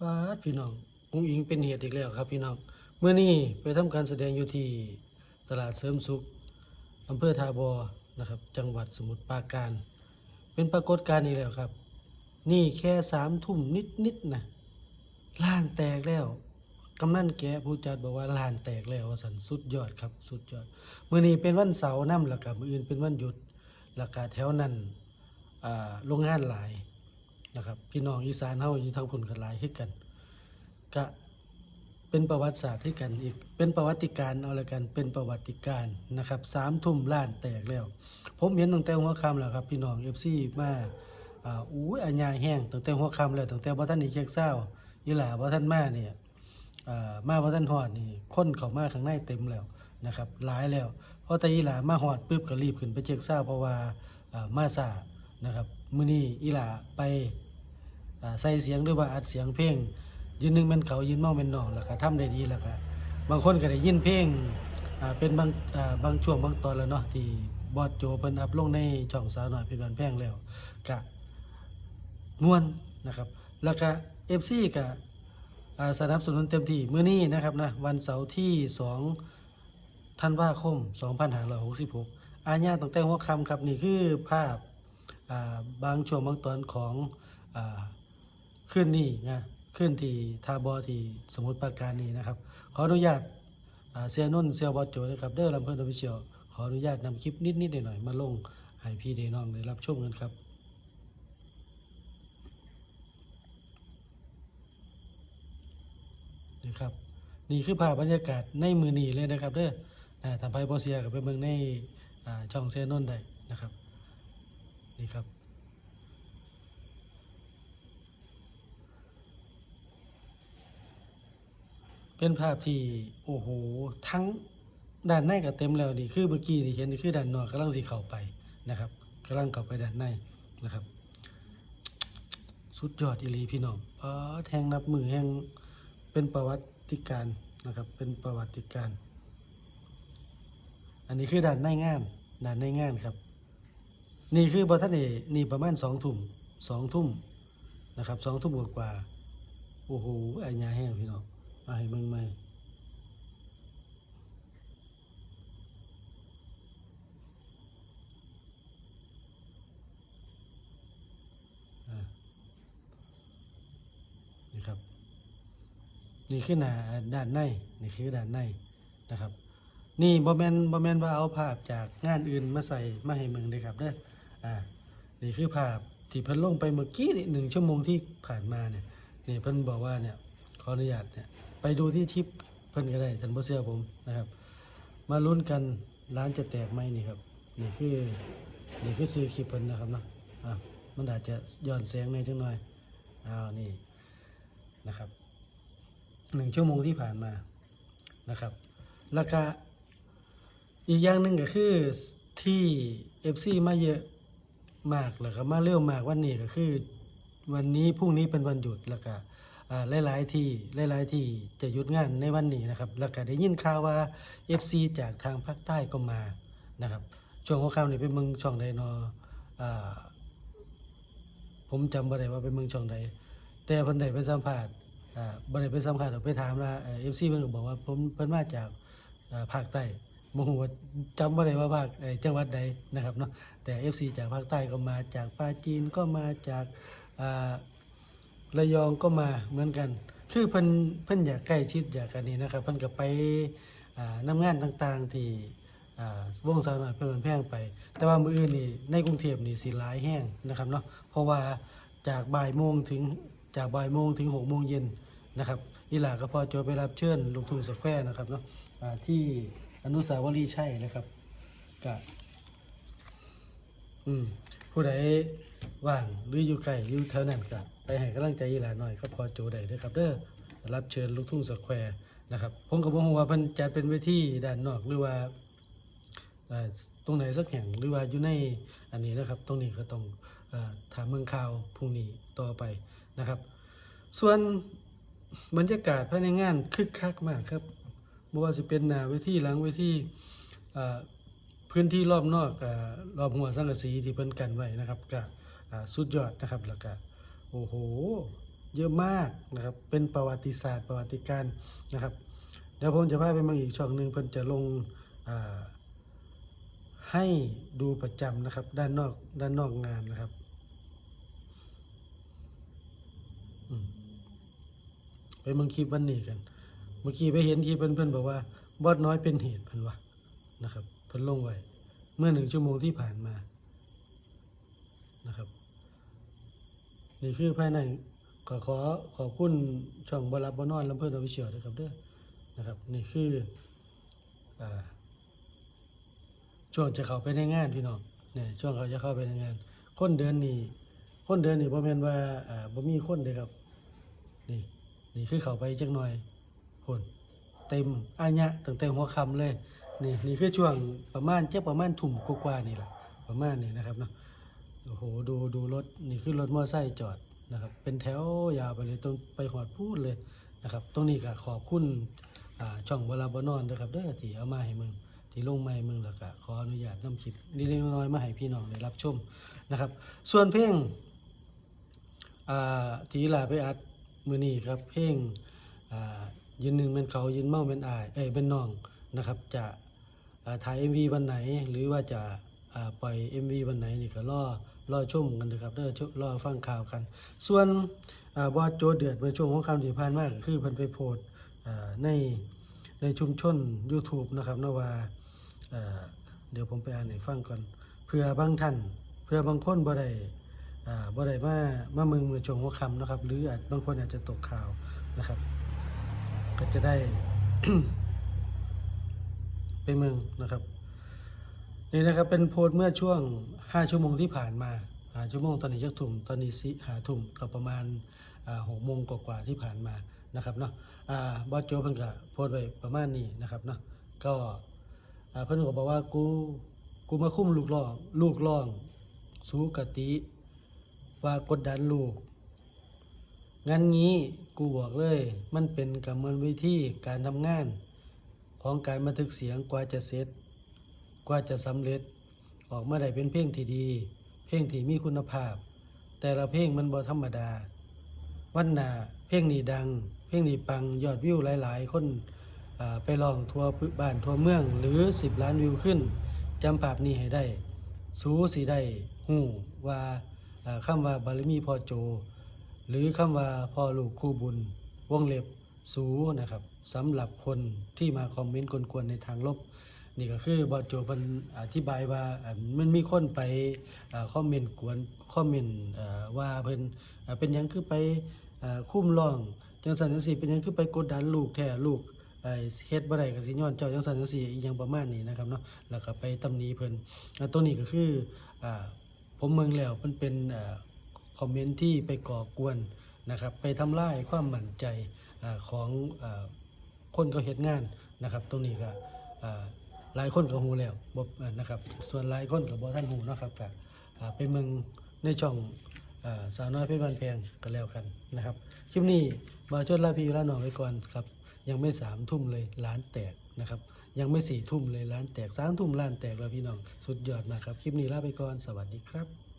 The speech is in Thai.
ป้าพี่น้องอุ้งอิงเป็นเหตุอีกแล้วครับพี่น้องเมื่อนี้ไปทำการแสดงอยู่ที่ตลาดเสริมสุขอำเภอทาบอนะครับ จังหวัดสมุทรปราการ เป็นปรากฏการณ์อีกแล้วครับ นี่แค่สามทุ่มนิดๆนะล้านแตกแล้วกำนันแกผู้จัดบอกว่าลานแตกแล้วสันสุดยอดครับ สุดยอดมื่อนี้เป็นวันเสาร์น้ำหลักกับมืออื่นเป็นวันหยุดหลักกาแถวนั้นโรงงานหลาย นะครับ พี่น้องอีสานเฮาอยู่ทางพุ่นกันหลายคือกัน ก็เป็นประวัติศาสตร์ที่กันอีก เป็นประวัติการเอาละกันเป็นประวัติการนะครับสามทุ่มล้านแตกแล้ว ผมเห็นตั้งแต่หัวค่ำแล้วครับ พี่น้อง FC มาอ่าอู้อัญญาแห้งตั้งแต่หัวค่ำแล้วตั้งแต่บ่ทันได้เช็คเช้าอีหล่าบ่ทันมาเนี่ยอ่ามาบ่ทันฮอดนี่คนเข้ามาข้างในเต็มแล้วนะครับหลายแล้วพอแต่อีหล่ามาฮอดปุ๊บก็รีบขึ้นไปเช็คเช้าเพราะว่าอ่ามาซานะครับ มื้อนี้อีหล่าไปใส่เสียงหรือว่าอัดเสียงเพลงยืนหนึ่งเป็นเขายืนเมาเป็นนองแล้วก็ทำได้ดีแล้วก็บางคนก็ได้ยินเพลงเป็นบางบางช่วงบางตอนแล้วเนาะที่บอดโจเพิ่นอัพลงในช่องสาวหน่อยเป็นบันแพงแล้วก็ม่วนนะครับ แล้วก็ FC ก็อ่าสนับสนุนเต็มที่มื้อนี้นะครับนะวันเสาร์ที่2ธันวาคม 2566 อาญาตั้งแต่หัวค่ำครับนี่คือภาพ บางช่วงบางตอนของอขึ้นนี่นะขึ้นที่ทาบอที่สมุทรปราการนี่นะครับ ขออนุญาตเสียนุ่นเสียบอโจนะครับเด้อลำเพิ่นออฟฟิเชียลขออนุญาตนำคลิปนิดๆหน่อยๆมาลงให้พี่เดน้องได้รับชมกันครับนี่ครับนี่คือภาพบรรยากาศในมือนีเลยนะครับเด้อทำไปบเซียกับไปเมืองในช่องเซียนนท์ได้นะครับ นี่ครับ เป็นภาพที่ โอ้โห ทั้งด้านในก็เต็มแล้วนี่คือเมื่อกี้นี่เห็นนี่คือด้านนอกกำลังสีเข้าไปนะครับกำลังเข้าไปด้านในนะครับ สุดยอดอีลีพี่น้องพราะแทงนับมือแห่งเป็นประวัติการนะครับ เป็นประวัติการ อันนี้คือด้านในงานด้านในงานครับ นี่คือบอทันเอนี่ประมาณสองทุ่มสองทุ่มนะครับสองทุ่มกว่าโอ้โหไอ้ยาแห้งพี่น้องมาให้เบิ่งใหม่นี่ครับ นี่คือหน้าด้านใน นี่คือด้านในนะครับ นี่บอแมนบอแมนว่าเอาภาพจากงานอื่นมาใส่มาให้เมืองเลยครับเด้อ อ่านี่คือภาพที่เพิ่นลงไปเมื่อกี้นี่หนึ่งชั่วโมงที่ผ่านมาเนี่ยนี่เพิ่นบอกว่าเนี่ยขออนุญาตเนี่ยไปดูที่ทิปเพิ่นก็ได้ท่านผู้เชื่อผมนะครับ มาลุ้นกันร้านจะแตกไหมนี่ครับนี่คือนี่คือซื้อคลิปเพิ่นนะครับเนาะอะมันอาจจะย้อนแสงในจังหน่อยอ้าวนี่นะครับหนึ่งชั่วโมงที่ผ่านมานะครับแล้วก็อีกอย่างหนึ่งก็คือที่เอฟซีมาเยอะ มากแล้วก็มาเร็วมากวันนี้ก็คือ วันนี้พรุ่งนี้เป็นวันหยุดแล้วก็อ่าหลายๆที่หลายๆที่จะหยุดงานในวันนี้นะครับแล้วก็ได้ยินข่าวว่า FC จากทางภาคใต้ก็มานะครับช่วงหัวค่ำนี่เป็นเมืองช่องใดเนออผมจำบ่ได้ว่าเป็นเมืองช่องใดแต่เพิ่นได้ไปสัมภาษณ์อ่าบ่ได้ไปสัมภาษณ์หรอกไปถามว่าเอฟซีเพิ่นก็บอกว่าผมเพิ่นมาจากภาคใต้ โมโหว่าจำไม่ได้ว่าภาคจังหวัดใดนะครับเนาะแต่ FC จากภาคใต้ก็มาจากปาจีนก็มาจาการะยองก็มาเหมือนกัน คือเพิ่นเพิ่นอยากใกล้ชิดอยากกันนี้นะครับ เพิ่นก็ไปอ่านำงานต่างๆที่วงสาวน้อยเพิ่นมันแพงไป แต่ว่ามื้ออื่นนี่ในกรุงเทพนี่สิหลายแห้งนะครับเนาะเพราะว่าจากบ่ายโมงถึงจากบ่ายโมงถึงหกโมงเย็นนะครับอีหลาก็พอโจไปรับเชิญลูกทุ่งสแควร์นะครับเนาะที่ อนุสาวรีย์ใช่นะครับก็อืมผู้ใดว่างหรืออยู่ไกลหรือยู่แถวนั้นก็ไปให้กำลังใจอีหลาหน่อยก็พอโจได้ด้อครับ เด้อรับเชิญลูกทุ่งสแควร์นะครับผมก็บ่ฮู้ว่าเพิ่นจัดเป็นเวทีด้านนอกหรือว่าตรงไหนสักแห่งหรือว่าอยู่ในอันนี้นะครับ ตรงนี้ก็ต้องถามเมืองข่าวพรุ่งนี้ต่อไปนะครับ ส่วนบรรยากาศภายในงานคึกคักมากครับ บ่ว่าสิเป็นหน้าเวทีหลังเวทีพื้นที่รอบนอกรอบหัวสังกะสีที่เพิ่นกันไว้นะครับก็สุดยอดนะครับแล้วก็โอ้โหเยอะมากนะครับเป็นประวัติศาสตร์ประวัติการนะครับเดี๋ยวผมจะพาไปมืองอีกช่องหนึ่งเพิ่นจะลงให้ดูประจำนะครับด้านนอกด้านนอกงานนะครับไปมืองคลิปวันนี้กัน เมื่อกี้ไปเห็นคลิปเพิ่อนเพิ่นบอกว่าบอดน้อยเป็นเหตุเพิ่นว่านะครับเพิ่นลงไว้เมื่อหนึ่งชั่วโมงที่ผ่านมานะครับ นี่คือภายในขอขอขอบคุณช่องบรับบนอนลำเพิ่นออฟฟิเชียลด้วยครับเด้อนะครับ นี่คืออช่วงจะเข้าไปในงานพี่น้องเนี่ยช่วงเขาจะเข้าไปในงาน คนเดินนี่คนเดินนี่บ่แม่นว่าอ่าบ่มีคนเด้อครับ นี่นี่คือเข้าไปจักหน่อย พุ่นเต็มอาญะตั้งแต่หัวค่ำเลยนี่นี่คือช่วงประมาณเจ้าประมาณทุ่มกว่านี่แหละประมาณนี้นะครับเนาะโอ้โหดูดูรถนี่คือรถมอเตอร์ไซค์จอดนะครับเป็นแถวยาวไปเลยตรงไปหอดพูดเลยนะครับตรงนี้ก็ขอบคุณช่องเวลาบนอนนะครับเด้อที่เอามาให้มึงที่ลงมาให้มึงแล้วก็ขออนุญาตนำคลิปนิดน้อยมาให้พี่น้องได้รับชมนะครับ ส่วนเพลงที่ลาไปอัดมือนี้ครับเพลง ยืนหนึ่งเป็นเขายืนเมาเป็นอายเอ้ยเป็นน้องนะครับ จะอ่าถ่าย MV วันไหน หรือว่าจะาปล่อย MV วันไหนนี่ก็รอรอชมกันนะครับเด้อรอฟังข่าวกัน ส่วนอบอสโจเดือดเมื่อช่วงของคำที่ผ่านมากคือพิ่นไปโพสในในชุมชน YouTube นะครับนะว่าเอ่อเดี๋ยวผมไปอ่านให้ฟังก่อนเพื่อบางท่านเพื่อบางคนบ่ได้บ่ได้มามาเมืองมือจงหัวคำนะครับ หรืออาจบางคนอาจจะตกข่าวนะครับ ก็จะได้ไปเมืองนะครับนี่นะครับเป็นโพสเมื่อช่วง 5 ชั่วโมงที่ผ่านมาหาชั่วโมงตอนนี้ยักทุ่มตอนนี้สิหาทุ่มก็ประมาณหกโมงกว่าๆที่ผ่านมานะครับเนาะบอสโจเพิ่นก็โพสไว้ประมาณนี้นะครับเนาะก็เพิ่นก็บอกว่ากูกูมาคุ้มลูกร้องลูกร้องสู้กติว่ากดดันลูก งั้นงี้กูบอกเลย มันเป็นกรรมวิธีการทำงาน ของการบันทึกเสียงกว่าจะเสร็จ กว่าจะสำเร็จ ออกมาได้เป็นเพลงที่ดี เพลงที่มีคุณภาพ แต่ละเพลงมันบ่ธรรมดา วันหนาเพลงนี้ดัง เพลงนี้ปังยอดวิวหลาย ๆ คนไปลองทัวพื้นบ้านทั่วเมืองหรือ 10 ล้านวิวขึ้นจำภาพนี้ให้ได้ สูสีได้หูว่าคำว่าบารมีพ่อโจ หรือคำว่าพ่อลูกคู่บุญ วงเล็บสูนะครับสำหรับคนที่มาคอมเมนต์กวนๆในทางลบ นี่ก็คือบอโจเป็นอธิบายว่ามันมีคนไปอคอมเมนต์กวนคอมเมนต์ว่าเพิ่นเป็นยังคือไปอคุ้มร้องจังสันจังสีเป็นยังคือไปกดดันลูกแท้ลูกเฮ็ดบ่ได้ก็สิย้อนเจ้าจังสันจังสีอีหยังประมาณนี้นะครับเนาะแล้วก็ไปตำหนิเพิ่นตัวนี้ก็คืออผมเมืองแล้วมันเป็น คอมเมนต์ที่ไปก่อกวนนะครับไปทำลายความมั่นใจอของอคนก็เฮ็ดงานนะครับ ตรงนี้ก็อ่าหลายคนก็ฮู้แล้วบนะครับส่วนหลายคนก็บ่ทันฮู้เนะครับก็อ่ไปเมืองในช่องอสาวน้อยเพชรบ้านแพงก็แล้วกันนะครับ คลิปนี้มาชดลาพี่ลาหน้องไว้ก่อนครับ ยังไม่สามทุ่มเลยร้านแตกนะครับ ยังไม่สี่ทุ่มเลยร้านแตกสามทุ่มร้านแตกแล้วพี่น้องสุดยอดมากครับ คลิปนี้ลาไปก่อนสวัสดีครับ